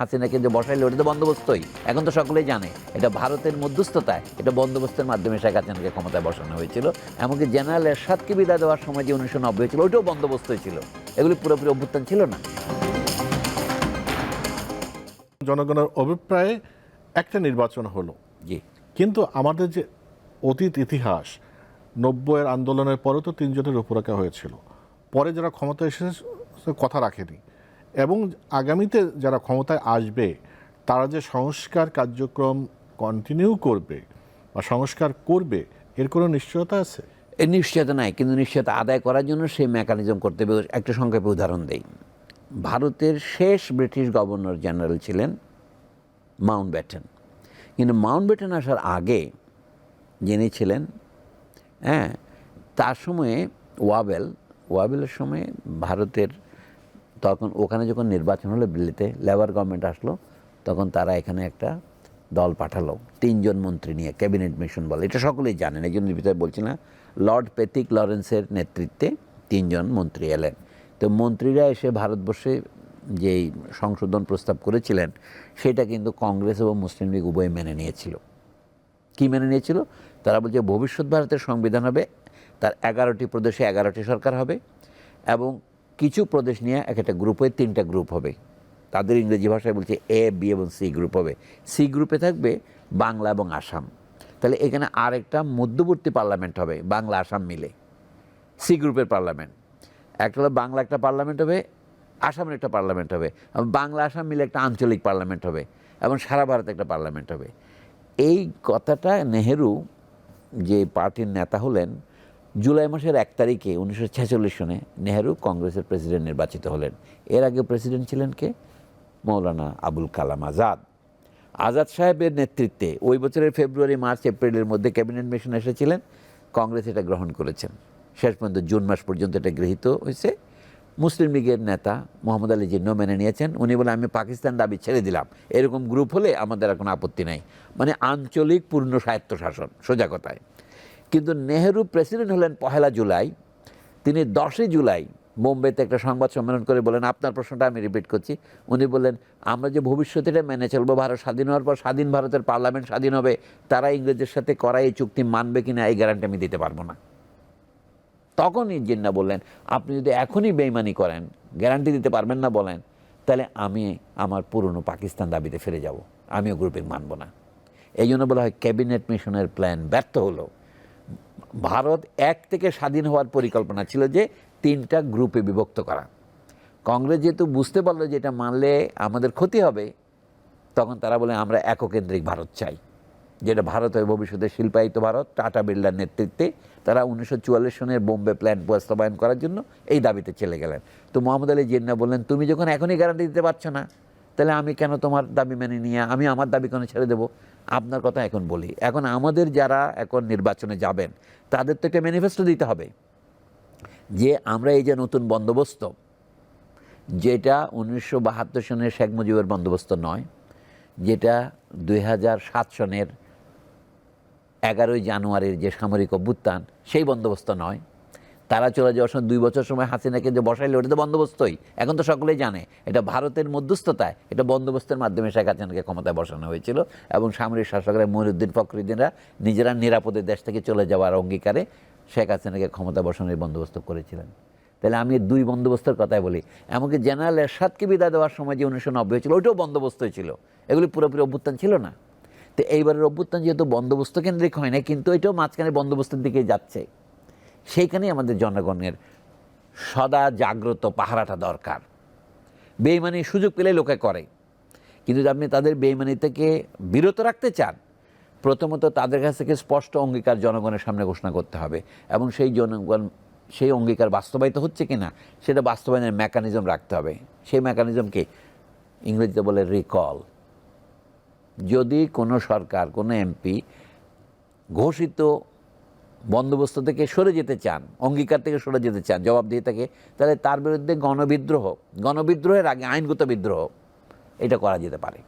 হাসিনাকে যে বসাইলে ওটা তো বন্দোবস্তই। এখন তো সকলেই জানে এটা ভারতের মধ্যস্থতায় এটা বন্দোবস্তের মাধ্যমে শেখ হাসিনাকে ক্ষমতায় বসানো হয়েছিল এমনকি জেনারেল এরশাদকে বিদায় দেওয়ার সময় যে উনিশশো নব্বই হয়েছিল ওইটাও বন্দোবস্তই ছিল। এগুলি পুরোপুরি অভ্যুত্থান ছিল না। জনগণের অভিপ্রায়ে একটা নির্বাচন হলো। জি। কিন্তু আমাদের যে অতীত ইতিহাস নব্বইয়ের আন্দোলনের পরে তো তিনজনের উপরেখা হয়েছিল। পরে যারা ক্ষমতা এসেছে কথা রাখেনি। এবং আগামীতে যারা ক্ষমতায় আসবে, তারা যে সংস্কার কার্যক্রম কন্টিনিউ করবে বা সংস্কার করবে, এর কোনো নিশ্চয়তা আছে? এর নিশ্চয়তা নাই, কিন্তু নিশ্চয়তা আদায় করার জন্য সেই মেকানিজম করতে হবে। একটা সংক্ষেপে উদাহরণ দেই। ভারতের শেষ ব্রিটিশ গভর্নর জেনারেল ছিলেন মাউন্ট ব্যাটেন কিন্তু মাউন্ট ব্যাটেন আসার আগে যিনি ছিলেন হ্যাঁ তার সময়ে ওয়াবেল ওয়াবেলের সময়ে ভারতের তখন ওখানে যখন নির্বাচন হলো দিল্লিতে লেবার গভর্নমেন্ট আসলো, তখন তারা এখানে একটা দল পাঠালো, তিনজন মন্ত্রী নিয়ে ক্যাবিনেট মিশন বলে। এটা সকলেই জানেন এই জন্য ভিতরে বলছি না। লর্ড পেতিক লরেন্সের নেতৃত্বে তিনজন মন্ত্রী এলেন। তো মন্ত্রীরা এসে ভারতবর্ষে যেই সংশোধন প্রস্তাব করেছিলেন, সেটা কিন্তু কংগ্রেস এবং মুসলিম লীগ উভয় মেনে নিয়েছিল। কি মেনে নিয়েছিল? তারা বলছে, ভবিষ্যৎ ভারতের সংবিধান হবে, তার এগারোটি প্রদেশে এগারোটি সরকার হবে, এবং কিছু প্রদেশ নিয়ে এক একটা গ্রুপ তিনটা গ্রুপ হবে। তাদের ইংরেজি ভাষায় বলছে এ বি এবং সি গ্রুপ হবে। সি গ্রুপে থাকবে বাংলা এবং আসাম। তাহলে এখানে আরেকটা মধ্যবর্তী পার্লামেন্ট হবে, বাংলা, আসাম মিলে। সি গ্রুপের পার্লামেন্ট একটা হলো বাংলা একটা পার্লামেন্ট হবে, আসামের একটা পার্লামেন্ট হবে। বাংলা, আসাম মিলে একটা আঞ্চলিক পার্লামেন্ট হবে এবং সারা ভারতে একটা পার্লামেন্ট হবে। এই কথাটা নেহেরু যে পার্টির নেতা হলেন জুলাই মাসের এক তারিখে উনিশশো ছেচল্লিশ সনে নেহেরু কংগ্রেসের প্রেসিডেন্ট নির্বাচিত হলেন। এর আগে প্রেসিডেন্ট ছিলেন কে? মৌলানা আবুল কালাম আজাদ। আজাদ সাহেবের নেতৃত্বে ওই বছরের ফেব্রুয়ারি, মার্চ, এপ্রিলের মধ্যে ক্যাবিনেট মিশন এসেছিলেন। কংগ্রেস এটা গ্রহণ করেছেন। শেষ পর্যন্ত জুন মাস পর্যন্ত এটা গৃহীত হয়েছে। মুসলিম লীগের নেতা মোহাম্মদ আলী জিন্ন মেনে নিয়েছেন। উনি বলে আমি পাকিস্তান দাবি ছেড়ে দিলাম। এরকম গ্রুপ হলে আমাদের আর কোনো আপত্তি নাই। মানে আঞ্চলিক পূর্ণ স্বায়ত্তশাসন, সোজা কথায়। কিন্তু নেহেরু প্রেসিডেন্ট হলেন পহেলা জুলাই, তিনি দশই জুলাই বোম্বেতে একটা সংবাদ সম্মেলন করে বলেন, আপনার প্রশ্নটা আমি রিপিট করছি। উনি বললেন, আমরা যে ভবিষ্যতে মেনে চলবো, ভারত স্বাধীন হওয়ার পর স্বাধীন ভারতের পার্লামেন্ট স্বাধীন হবে, তারা ইংরেজের সাথে করা এই চুক্তি মানবে কি না এই গ্যারান্টি আমি দিতে পারব না। তখনই জিন্না বললেন, আপনি যদি এখনই বেইমানি করেন গ্যারান্টি দিতে পারবেন না বলেন, তাহলে আমি আমার পুরনো পাকিস্তান দাবিতে ফিরে যাব। আমিও গ্রুপিং মানব না। এই জন্য বলা হয়, ক্যাবিনেট মিশনের প্ল্যান ব্যর্থ হলো। ভারত এক থেকে স্বাধীন হওয়ার পরিকল্পনা ছিল যে তিনটা গ্রুপে বিভক্ত করা। কংগ্রেস যেহেতু বুঝতে পারল যে এটা মানলে আমাদের ক্ষতি হবে, তখন তারা বলে, আমরা এককেন্দ্রিক ভারত চাই। যেটা ভারত হয় ভবিষ্যতে শিল্পায়িত ভারত, টাটা বিড়লার নেতৃত্বে তারা উনিশশো চুয়াল্লিশ সনের বোম্বে প্ল্যান বাস্তবায়ন করার জন্য এই দাবিতে চলে গেলেন। তো মোহাম্মদ আলী জিন্না বললেন, তুমি যখন এখনই গ্যারান্টি দিতে পারছ না তাহলে আমি কেন তোমার দাবি মেনে নিয়ে, আমি আমার দাবি কেন ছেড়ে দেবো? আপনার কথা এখন বলি। এখন আমাদের যারা এখন নির্বাচনে যাবেন তাদের তো একটা ম্যানিফেস্টো দিতে হবে। যে আমরা এই যে নতুন বন্দোবস্ত, যেটা উনিশশো বাহাত্তর সনের শেখ মুজিবের বন্দোবস্ত নয়, যেটা দুই হাজার সাত সনের এগারোই জানুয়ারির যে সামরিক অভ্যুত্থান, সেই বন্দোবস্ত নয়। তারা চলে যাওয়ার সময় দুই বছর সময় হাসিনাকে যে বসাইলে ওটা তো বন্দোবস্তই। এখন তো সকলেই জানে, এটা ভারতের মধ্যস্থতায়, এটা বন্দোবস্তের মাধ্যমে শেখ হাসিনাকে ক্ষমতায় বসানো হয়েছিল এবং সামরিক শাসকরা মহিউদ্দিন ফখরুদ্দিনরা নিজেরা নিরাপদে দেশ থেকে চলে যাওয়ার অঙ্গীকারে শেখ হাসিনাকে ক্ষমতা বসানোর বন্দোবস্ত করেছিলেন। তাহলে আমি দুই বন্দোবস্তের কথাই বলি। এমনকি জেনারেল এরশাদকে বিদায় দেওয়ার সময় যে উনিশশো নব্বই হয়েছিল, ওইটাও বন্দোবস্তই ছিল। এগুলি পুরোপুরি অভ্যুত্থান ছিল না। তো এইবারের অভ্যুত্থান যেহেতু বন্দোবস্ত কেন্দ্রিক হয় না কিন্তু এটাও মাঝখানে বন্দোবস্তের দিকে যাচ্ছে। সেইখানেই আমাদের জনগণের সদা জাগ্রত পাহারাটা দরকার। বেইমানি সুযোগ পেলে লোকে করে। কিন্তু আপনি তাদের বেইমানি থেকে বিরত রাখতে চান, প্রথমত তাদের কাছ থেকে স্পষ্ট অঙ্গীকার জনগণের সামনে ঘোষণা করতে হবে এবং সেই জনগণ, সেই অঙ্গীকার বাস্তবায়িত হচ্ছে কিনা, সেটা বাস্তবায়নের মেকানিজম রাখতে হবে। সেই মেকানিজমকে ইংরেজিতে বলে রিকল যদি কোনো সরকার, কোনো এমপি ঘোষিত বন্দোবস্ত থেকে সরে যেতে চান, অঙ্গীকার থেকে সরে যেতে চান জবাব দিয়ে থাকে তাহলে তার বিরুদ্ধে গণবিদ্রোহ, গণবিদ্রোহের আগে আইনগত বিদ্রোহ, এটা করা যেতে পারে।